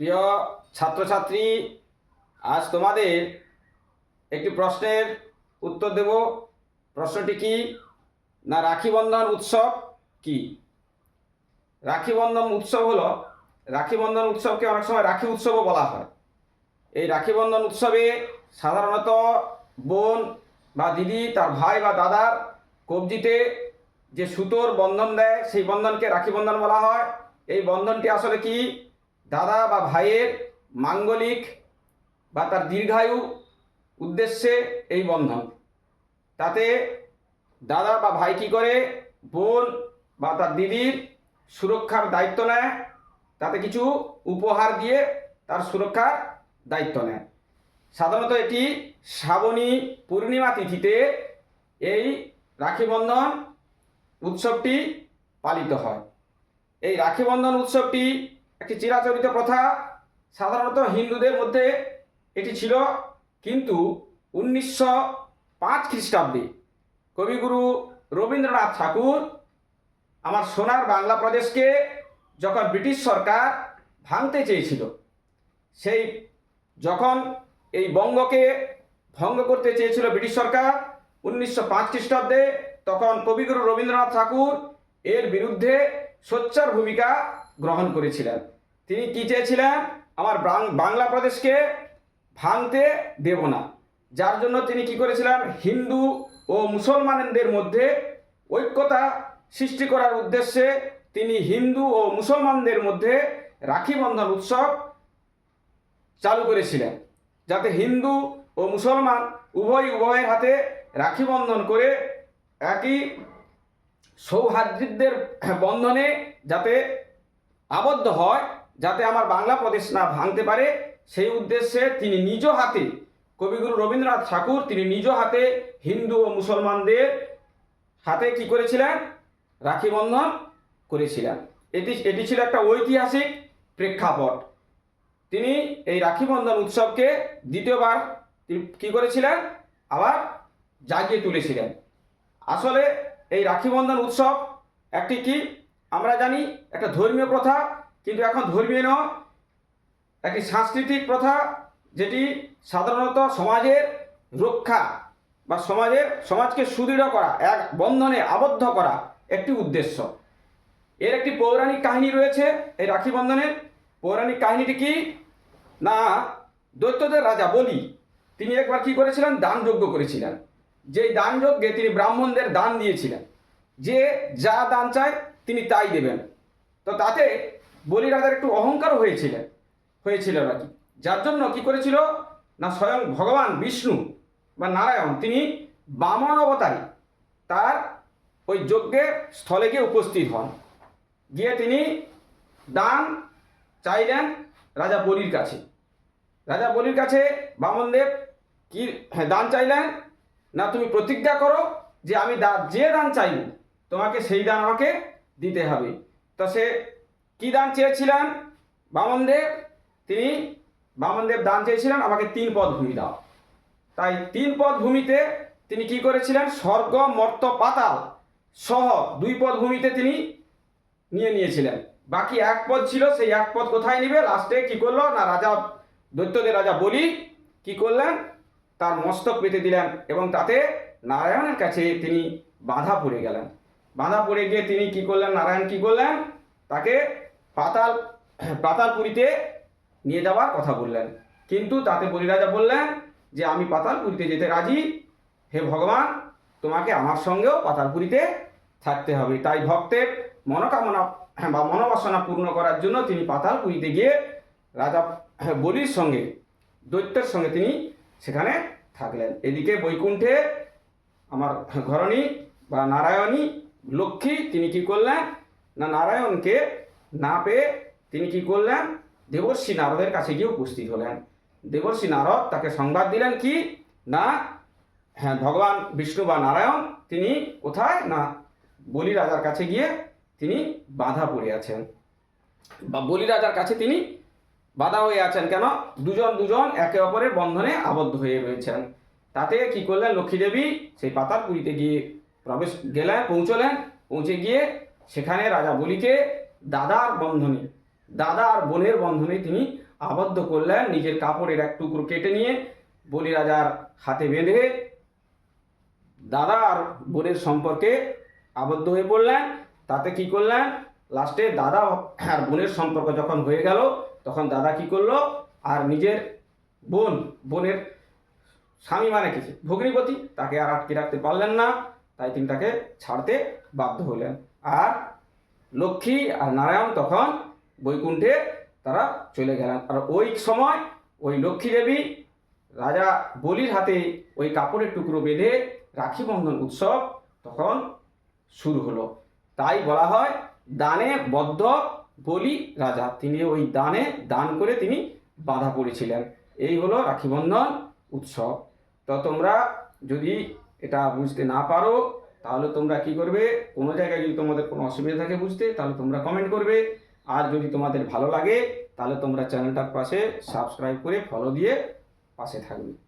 প্রিয় ছাত্রছাত্রী, আজ তোমাদের একটি প্রশ্নের উত্তর দেব। প্রশ্নটি কি? না রাখি বন্ধন উৎসব কি? রাখি বন্ধন উৎসব হলো রাখি বন্ধন উৎসবকে অনেক সময় রাখি উৎসবও বলা হয়। এই রাখি বন্ধন উৎসবে সাধারণত বোন বা দিদি, তার ভাই বা দাদার কবজিতে যে সুতোর বন্ধন দেয়, সেই বন্ধনকে রাখি বন্ধন বলা হয়। এই বন্ধনটি আসলে কি? দাদা বা ভাইয়ের মাঙ্গলিক বা তার দীর্ঘায়ু উদ্দেশ্যে এই বন্ধন। তাতে দাদা বা ভাই কি করে? বোন বা তার দিদির সুরক্ষার দায়িত্ব নেয়। তাতে কিছু উপহার দিয়ে তার সুরক্ষার দায়িত্ব নেয়। সাধারণত এটি শ্রাবণী পূর্ণিমা তিথিতে এই রাখি বন্ধন উৎসবটি পালিত হয়। এই রাখি বন্ধন উৎসবটি একটি চিরাচরিত প্রথা, সাধারণত হিন্দুদের মধ্যে এটি ছিল। কিন্তু উনিশশো পাঁচ খ্রিস্টাব্দে কবিগুরু রবীন্দ্রনাথ ঠাকুর আমার সোনার বাংলা প্রদেশকে যখন ব্রিটিশ সরকার ভাঙতে চেয়েছিল, সেই যখন এই বঙ্গকে ভঙ্গ করতে চেয়েছিল ব্রিটিশ সরকার উনিশশো পাঁচ খ্রিস্টাব্দে, তখন কবিগুরু রবীন্দ্রনাথ ঠাকুর এর বিরুদ্ধে সোচ্চার ভূমিকা গ্রহণ করেছিলেন। তিনি কি চেয়েছিলেন? আমার বাংলা প্রদেশকে ভাঙতে দেব না। যার জন্য তিনি কি করেছিলেন? হিন্দু ও মুসলমানদের মধ্যে ঐক্যতা সৃষ্টি করার উদ্দেশ্যে তিনি হিন্দু ও মুসলমানদের মধ্যে রাখি বন্ধন উৎসব চালু করেছিলেন, যাতে হিন্দু ও মুসলমান উভয় উভয়ের হাতে রাখি বন্ধন করে একই সৌহার্দ্যের বন্ধনে যাতে আবদ্ধ হয় যাতে আমার বাংলা প্রদেশ না ভাঙতে পারে। সেই উদ্দেশ্যে তিনি নিজ হাতে কবিগুরু রবীন্দ্রনাথ ঠাকুর, তিনি নিজ হাতে হিন্দু ও মুসলমানদের হাতে কি করেছিলেন? রাখি বন্ধন করেছিলেন। এটি এটি ছিল একটা ঐতিহাসিক প্রেক্ষাপট। তিনি এই রাখি বন্ধন উৎসবকে দ্বিতীয়বার তিনি কি করেছিলেন? আবার জাগিয়ে তুলেছিলেন। আসলে এই রাখি বন্ধন উৎসব একটি কি? আমরা জানি একটা ধর্মীয় প্রথা, কিন্তু এখন ধর্মীয় নয়, একটি সাংস্কৃতিক প্রথা যেটি সাধারণত সমাজের রক্ষা বা সমাজের, সমাজকে সুদৃঢ় করা, এক বন্ধনে আবদ্ধ করা একটি উদ্দেশ্য। এর একটি পৌরাণিক কাহিনী রয়েছে এই রাখি বন্ধনের পৌরাণিক কাহিনীটি কি? না, দৈত্যদের রাজা বলি, তিনি একবার কি করেছিলেন? দান যজ্ঞ করেছিলেন। যেই দান যজ্ঞে তিনি ব্রাহ্মণদের দান দিয়েছিলেন। যে যা দান চায় তাই দেবেন। তো তাতে বলি রাজার একটু অহংকার হয়েছিলেন হয়েছিল আর কি যার জন্য কি করেছিল? না স্বয়ং ভগবান বিষ্ণু বা নারায়ণ তিনি বামন অবতারী তার ওই যজ্ঞের স্থলে গিয়ে উপস্থিত হন। গিয়ে তিনি দান চাইলেন রাজা বলির কাছে। রাজা বলির কাছে বামনদেব কি হ্যাঁ, দান চাইলেন? না তুমি প্রতিজ্ঞা করো যে আমি যে দান চাইব তোমাকে সেই দান আমাকে দিতে হবে। তো সে কী দান চেয়েছিলেন? বামনদেব, তিনি বামনদেব দান চেয়েছিলেন, আমাকে তিন পদ ভূমি দাও। তাই তিন পদ ভূমিতে তিনি কি করেছিলেন? স্বর্গ, মর্ত, পাতাল সহ দুই পদ ভূমিতে তিনি নিয়ে নিয়েছিলেন। বাকি এক পদ ছিল, সেই এক পদ কোথায় নিবে? লাস্টে কি করল? না, রাজা, দৈত্যদের রাজা বলি কি করলেন? তার মস্তক পেতে দিলেন এবং তাতে নারায়ণের কাছে তিনি বাধা পড়ে গেলেন। বাধা পড়ে গিয়ে তিনি কি করলেন? নারায়ণ কি করলেন? তাকে পাতাল পাতালপুরীতে নিয়ে যাওয়ার কথা বললেন। কিন্তু তাতে বলিরাজা বললেন যে, আমি পাতালপুরীতে যেতে রাজি। হে ভগবান, তোমাকে আমার সঙ্গেও পাতালপুরীতে থাকতে হবে। তাই ভক্তের মনোকামনা বা মনোবাসনা পূর্ণ করার জন্য তিনি পাতালপুরীতে গিয়ে রাজা বলির সঙ্গে, দৈত্যের সঙ্গে তিনি সেখানে থাকলেন। এদিকে বৈকুণ্ঠে আমার ঘরণী বা নারায়ণী লক্ষ্মী, তিনি কি করলেন? না, নারায়ণকে না পেয়ে তিনি কি করলেন? দেবর্ষী নারদের কাছে গিয়ে উপস্থিত হলেন। দেবর্ষী নারদ তাকে সংবাদ দিলেন কি? না হ্যাঁ ভগবান বিষ্ণু বা নারায়ণ, তিনি কোথায়? না, বলি রাজার কাছে গিয়ে তিনি বাধা পড়ে আছেন। বা বলি রাজার কাছে তিনি বাধা হয়ে আছেন কেন? দুজন দুজন একে অপরের বন্ধনে আবদ্ধ হয়ে রয়েছেন। তাতে কি করলেন লক্ষ্মী দেবী? সেই পাতালপুরীতে গিয়ে প্রবেশ গেলেন, পৌঁছলেন, পৌঁছে গিয়ে সেখানে রাজা বলিকে দাদার বন্ধনে দাদা আর বোনের বন্ধনে তিনি আবদ্ধ করলেন, নিজের কাপড়ের এক টুকরো কেটে নিয়ে বলি রাজার হাতে বেঁধে দাদা আর বোনের সম্পর্কে আবদ্ধ হয়ে পড়লেন। তাতে কি করলেন? লাস্টে দাদা আর বোনের সম্পর্ক যখন হয়ে গেল, তখন দাদা কি করল? আর নিজের বোন, বোনের স্বামী মানে কি? ভগ্নিপতি, তাকে আর আটকে রাখতে পারলেন না। তাই তিনি তাকে ছাড়তে বাধ্য হলেন। আর লক্ষ্মী আর নারায়ণ তখন বৈকুণ্ঠে তারা চলে গেলেন। আর ওই সময় ওই লক্ষ্মী দেবী রাজা বলির হাতে ওই কাপড়ের টুকরো বেঁধে রাখি বন্ধন উৎসব তখন শুরু হলো। তাই বলা হয় দানে বদ্ধ বলি রাজা। তিনি ওই দানে দান করে তিনি বাধা পড়েছিলেন। এই হলো রাখিবন্ধন উৎসব। তো তোমরা যদি এটা বুঝতে না পারো, তাহলে তোমরা কি করবে? কোনো জায়গায় যদি তোমাদের কোনো অসুবিধা থাকে বুঝতে, তাহলে তোমরা কমেন্ট করবে। আর যদি তোমাদের ভালো লাগে, তাহলে তোমরা চ্যানেলটার পাশে সাবস্ক্রাইব করে ফলো দিয়ে পাশে থাকবে।